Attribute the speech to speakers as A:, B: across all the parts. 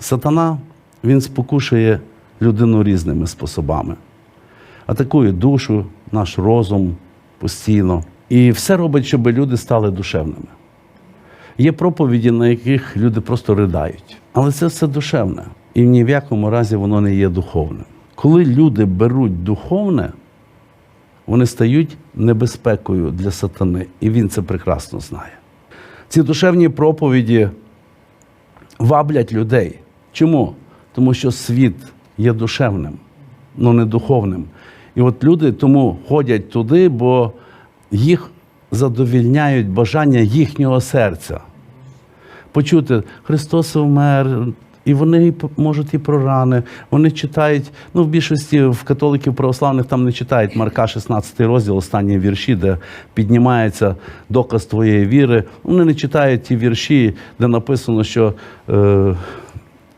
A: Сатана він спокушує людину різними способами. Атакує душу, наш розум постійно. І все робить, щоб люди стали душевними. Є проповіді, на яких люди просто ридають. Але це все душевне. І ні в якому разі воно не є духовним. Коли люди беруть духовне, вони стають небезпекою для сатани. І він це прекрасно знає. Ці душевні проповіді ваблять людей. Чому? Тому що світ є душевним, але не духовним. І от люди тому ходять туди, бо їх задовільняють бажання їхнього серця. Почути, Христос вмер, і вони можуть і про рани. Вони читають, ну в більшості в католиків православних там не читають Марка 16 розділ, останні вірші, де піднімається доказ твоєї віри. Вони не читають ті вірші, де написано, що. Е,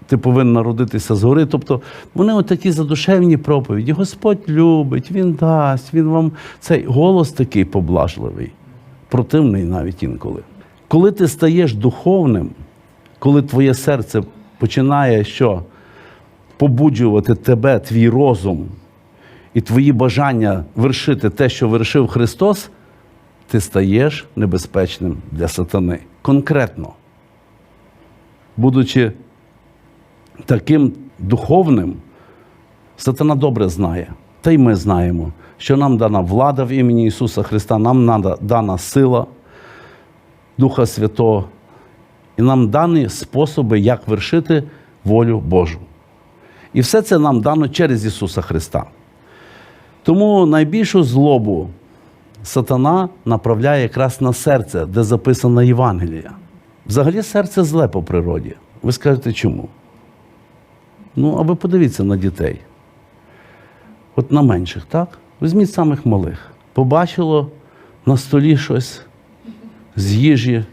A: ти повинен народитися згори. Тобто вони отакі задушевні проповіді. Господь любить, Він дасть, Він вам цей голос такий поблажливий, противний навіть інколи. Коли ти стаєш духовним, коли твоє серце починає що? побуджувати тебе, твій розум і твої бажання вершити те, що вершив Христос, ти стаєш небезпечним для сатани. Конкретно. Будучи таким духовним, сатана добре знає, та й ми знаємо, що нам дана влада в імені Ісуса Христа, нам дана сила Духа Святого, і нам дані способи, як вершити волю Божу. І все це нам дано через Ісуса Христа. Тому найбільшу злобу сатана направляє якраз на серце, де записана Євангелія. Взагалі серце зле по природі. Ви скажете чому? Ну, а ви подивіться на дітей. От на менших, так? Візьміть самих малих. Побачило на столі щось з їжі,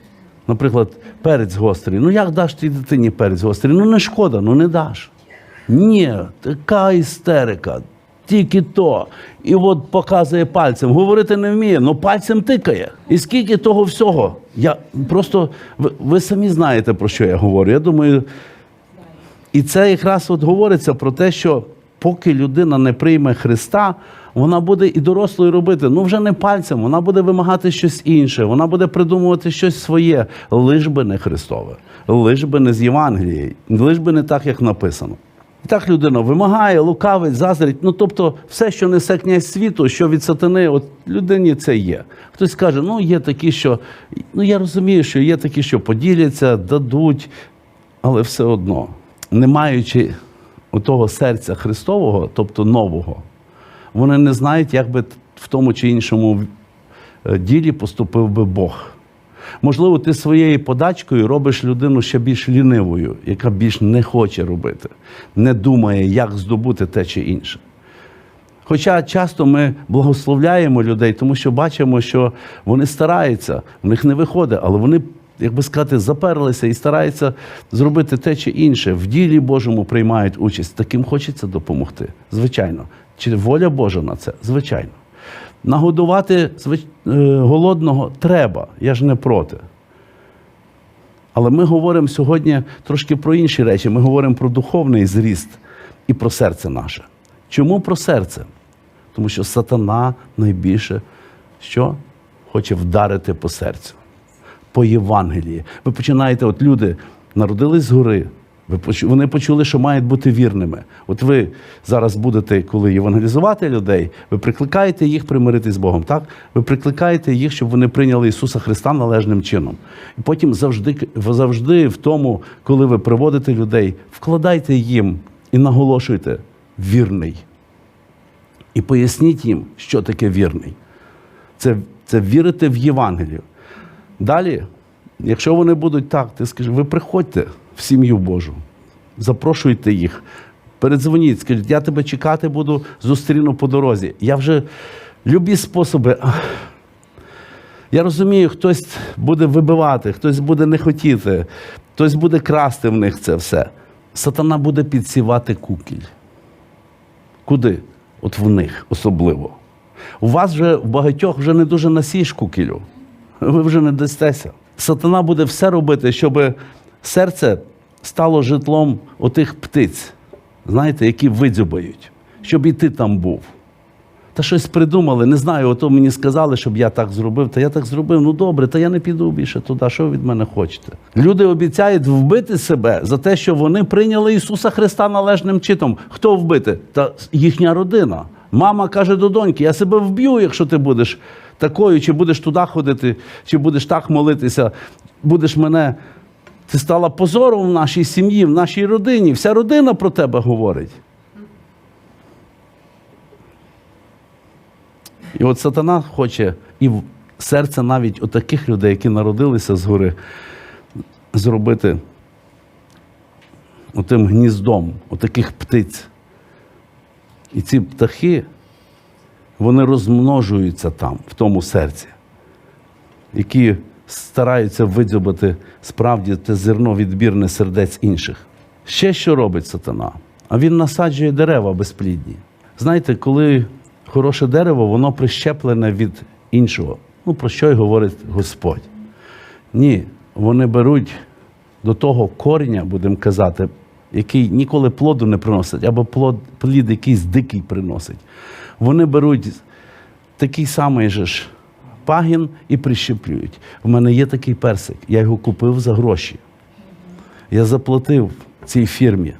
A: наприклад, перець гострий. Ну як даш тій дитині перець гострий? Ну не шкода, ну не даш. Ні, така істерика. Тільки то. І от показує пальцем. Говорити не вміє, але пальцем тикає. І скільки того всього? Я просто ви, ви самі знаєте, про що я говорю. Я думаю, і це якраз от говориться про те, що поки людина не прийме Христа, вона буде і дорослою робити. Ну вже не пальцем, вона буде вимагати щось інше, вона буде придумувати щось своє, лиш би не Христове, лиш би не з Євангелії, лиш би не так, як написано. І так людина вимагає, лукавить, заздрить. Ну тобто, все, що несе князь світу, що від сатани, от людині це є. Хтось скаже, ну є такі, що ну я розумію, що є такі, що поділяться, дадуть, але все одно, не маючи того серця Христового, тобто нового, вони не знають, як би в тому чи іншому е, ділі поступив би Бог. Можливо, ти своєю подачкою робиш людину ще більш лінивою, яка більш не хоче робити, не думає, як здобути те чи інше. Хоча часто ми благословляємо людей, тому що бачимо, що вони стараються, в них не виходить, але вони, як би сказати, заперлися і стараються зробити те чи інше. В ділі Божому приймають участь. Таким хочеться допомогти. Звичайно. Чи воля Божа на це? Звичайно. Нагодувати е, голодного треба, я ж не проти. Але ми говоримо сьогодні трошки про інші речі. Ми говоримо про духовний зріст і про серце наше. Чому про серце? Тому що сатана найбільше що хоче вдарити по серцю, по Євангелії. Ви починаєте, от люди народились. Ви почу- Вони почули, що мають бути вірними. От ви зараз будете, коли євангелізувати людей, ви прикликаєте їх примиритись з Богом. Так? Ви прикликаєте їх, щоб вони прийняли Ісуса Христа належним чином. І потім завжди, завжди в тому, коли ви приводите людей, вкладайте їм і наголошуйте вірний. І поясніть їм, що таке вірний. Це, це вірити в Євангелію. Далі, якщо вони будуть так, ти скажи, ви приходьте в сім'ю Божу, запрошуйте їх, передзвоніть, скажіть, я тебе чекати буду, зустріну по дорозі. Я вже любі способи. Я розумію, хтось буде вибивати, хтось буде не хотіти, хтось буде красти в них це все. Сатана буде підсівати кукіль. Куди? От в них особливо. У вас вже в багатьох вже не дуже насієш кукілю. Ви вже не дастеся. Сатана буде все робити, щоб серце стало житлом отих птиць, знаєте, які видзюбають, щоб і ти там був. Та щось придумали, не знаю, ото мені сказали, щоб я так зробив, та я так зробив. Ну добре, та я не піду більше туди. Що ви від мене хочете? Люди обіцяють вбити себе за те, що вони прийняли Ісуса Христа належним читом. Хто вбити? Та їхня родина. Мама каже до доньки: я себе вб'ю, якщо ти будеш такою, чи будеш туди ходити, чи будеш так молитися, будеш мене. Ти стала позором в нашій сім'ї, в нашій родині. Вся родина про тебе говорить. І от сатана хоче і в серце навіть у таких людей, які народилися згори, зробити отим гніздом, отаких птиць. І ці птахи, вони розмножуються там, в тому серці, які стараються видзюбати справді те зерно відбірне сердець інших. Ще що робить сатана? А він насаджує дерева безплідні. Знаєте, коли хороше дерево, воно прищеплене від іншого. Ну, про що й говорить Господь? Ні, вони беруть до того коріння, будемо казати, який ніколи плоду не приносить, або плод, плід якийсь дикий приносить. Вони беруть такий самий же ж пагін і прищеплюють. У мене є такий персик, я його купив за гроші. Я заплатив цій фірмі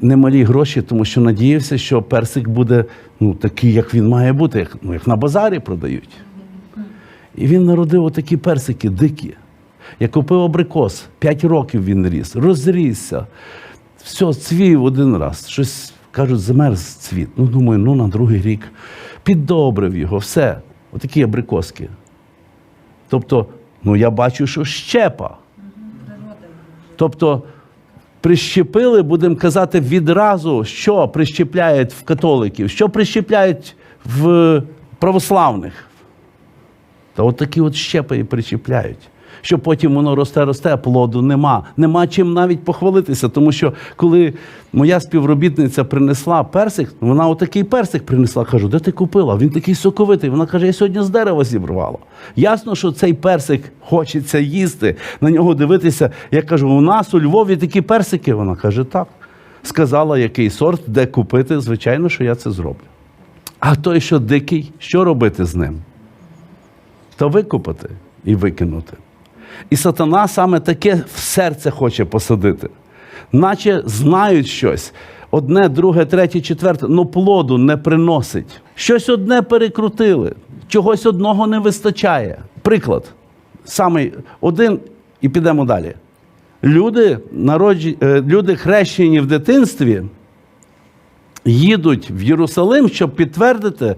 A: немалі гроші, тому що надіявся, що персик буде ну, такий, як він має бути, як, ну, як на базарі продають. І він народив отакі персики дикі. Я купив абрикос, 5 років він ріс, розрісся. Все, цвів один раз. Щось кажуть, замерз цвіт. Ну, думаю, ну на другий рік піддобрив його, все. Отакі абрикоски. Тобто, ну я бачу, що щепа. Тобто, прищепили, будемо казати, відразу, що прищепляють в католиків, що прищепляють в православних. Та от такі от щепи і причіпляють. Що потім воно росте, росте, а плоду нема. Нема чим навіть похвалитися. Тому що коли моя співробітниця принесла персик, вона отакий персик принесла. Кажу, де ти купила? Він такий соковитий. Вона каже, я сьогодні з дерева зібрала. Ясно, що цей персик хочеться їсти, на нього дивитися. Я кажу, у нас у Львові такі персики. Вона каже, так. Сказала, який сорт, де купити. Звичайно, що я це зроблю. А той, що дикий, що робити з ним? Та викопати і викинути. І сатана саме таке в серце хоче посадити. Наче знають щось. Одне, друге, третє, четверте, але плоду не приносить. Щось одне перекрутили, чогось одного не вистачає. Приклад. Самий один, і підемо далі. Люди, народжі, е, люди хрещені в дитинстві, їдуть в Єрусалим, щоб підтвердити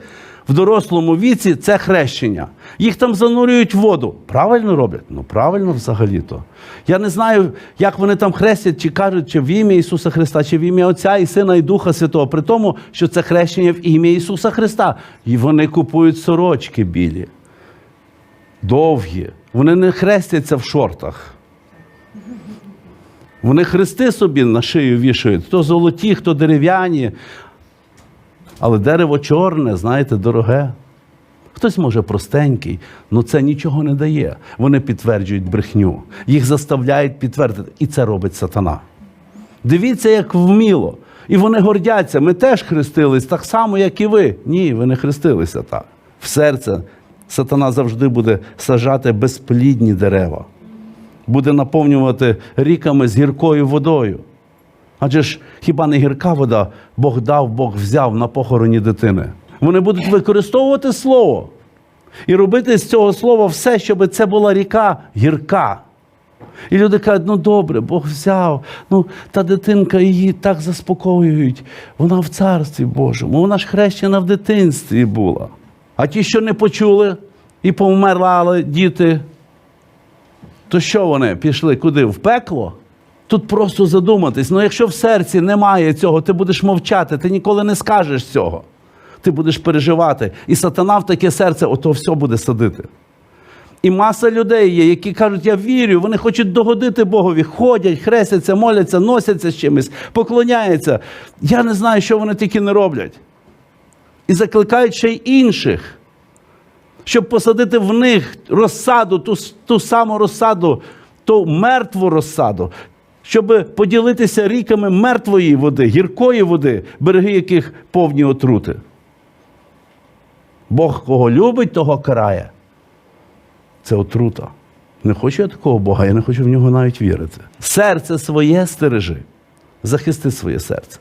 A: в дорослому віці це хрещення. Їх там занурюють в воду. Правильно роблять? Ну правильно взагалі-то. Я не знаю, як вони там хрестять, чи кажуть, чи в ім'я Ісуса Христа, чи в ім'я Отця і Сина і Духа Святого, при тому, що це хрещення в ім'я Ісуса Христа. І вони купують сорочки білі, довгі. Вони не хрестяться в шортах. Вони хрести собі на шию вішають, хто золоті, хто дерев'яні. Але дерево чорне, знаєте, дороге. Хтось може простенький, але це нічого не дає. Вони підтверджують брехню, їх заставляють підтвердити. І це робить сатана. Дивіться, як вміло. І вони гордяться. Ми теж хрестились так само, як і ви. Ні, ви не хрестилися так. В серце сатана завжди буде сажати безплідні дерева, буде наповнювати ріками з гіркою водою. Адже ж хіба не гірка вода Бог дав, Бог взяв на похороні дитини. Вони будуть використовувати слово і робити з цього слова все, щоб це була ріка гірка. І люди кажуть, ну добре, Бог взяв, ну та дитинка її так заспокоюють. Вона в царстві Божому, вона ж хрещена в дитинстві була. А ті, що не почули і повмерли діти, то що вони пішли куди? В пекло? Тут просто задуматись. Ну, якщо в серці немає цього, ти будеш мовчати, ти ніколи не скажеш цього. Ти будеш переживати. І сатана в таке серце, ото все буде садити. І маса людей є, які кажуть, я вірю, вони хочуть догодити Богові, ходять, хрестяться, моляться, носяться з чимось, поклоняються. Я не знаю, що вони тільки не роблять. І закликають ще й інших, щоб посадити в них розсаду, ту, ту саму розсаду, ту мертву розсаду, щоб поділитися ріками мертвої води, гіркої води, береги яких повні отрути. Бог кого любить, того карає. Це отрута. Не хочу я такого Бога, я не хочу в нього навіть вірити. Серце своє стережи. Захисти своє серце.